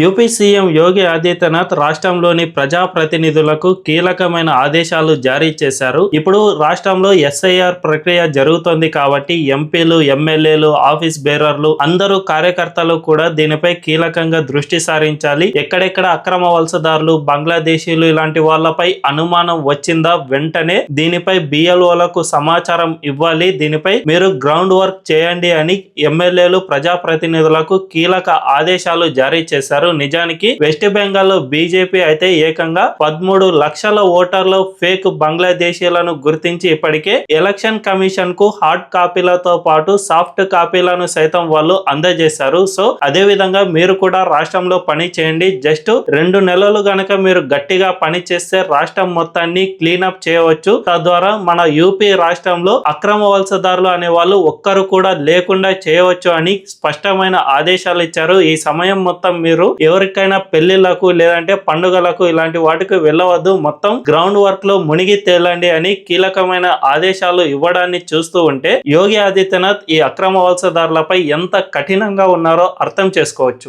UP CM Yogi Adityanath రాష్ట్రంలోని ప్రజాప్రతినిధులకు కీలకమైన ఆదేశాలు జారీ చేశారు. ఇప్పుడు రాష్ట్రంలో ఎస్ఐఆర్ ప్రక్రియ జరుగుతోంది కాబట్టి ఎంపీలు ఎమ్మెల్యేలు ఆఫీస్ బేరర్లు అందరూ కార్యకర్తలు కూడా దీనిపై కీలకంగా దృష్టి సారించాలి. ఎక్కడెక్కడ అక్రమ వలసదారులు బంగ్లాదేశీలు ఇలాంటి వాళ్ళపై అనుమానం వచ్చిందా వెంటనే దీనిపై బిఎల్ఓలకు సమాచారం ఇవ్వాలి. దీనిపై మీరు గ్రౌండ్ వర్క్ చేయండి అని ఎమ్మెల్యేలు ప్రజాప్రతినిధులకు కీలక ఆదేశాలు జారీ చేశారు. నిజానికి వెస్ట్ బెంగాల్లో బీజేపీ అయితే ఏకంగా పదమూడు లక్షల ఓటర్లు ఫేక్ బంగ్లాదేశీలను గుర్తించి ఇప్పటికే ఎలక్షన్ కమిషన్కు హార్డ్ కాపీలతో పాటు సాఫ్ట్ కాపీలను సైతం వాళ్ళు అందజేశారు. సో అదే విధంగా మీరు కూడా రాష్ట్రంలో పని చేయండి. జస్ట్ రెండు నెలలు గనక మీరు గట్టిగా పని చేస్తే రాష్ట్రం మొత్తాన్ని క్లీనప్ చేయవచ్చు. తద్వారా మన యూపీ రాష్ట్రంలో అక్రమ వలసదారులు అనే వాళ్ళు ఒక్కరు కూడా లేకుండా చేయవచ్చు అని స్పష్టమైన ఆదేశాలు ఇచ్చారు. ఈ సమయం మొత్తం మీరు ఎవరికైనా పెళ్ళిళ్ళకు లేదంటే పండుగలకు ఇలాంటి వాటికి వెళ్ళవద్దు. మొత్తం గ్రౌండ్ వర్క్లో మునిగి తేలండి అని కీలకమైన ఆదేశాలు ఇవ్వడాన్ని చూస్తూ ఉంటే యోగి ఆదిత్యనాథ్ ఈ అక్రమ వలసదారులపై ఎంత కఠినంగా ఉన్నారో అర్థం చేసుకోవచ్చు.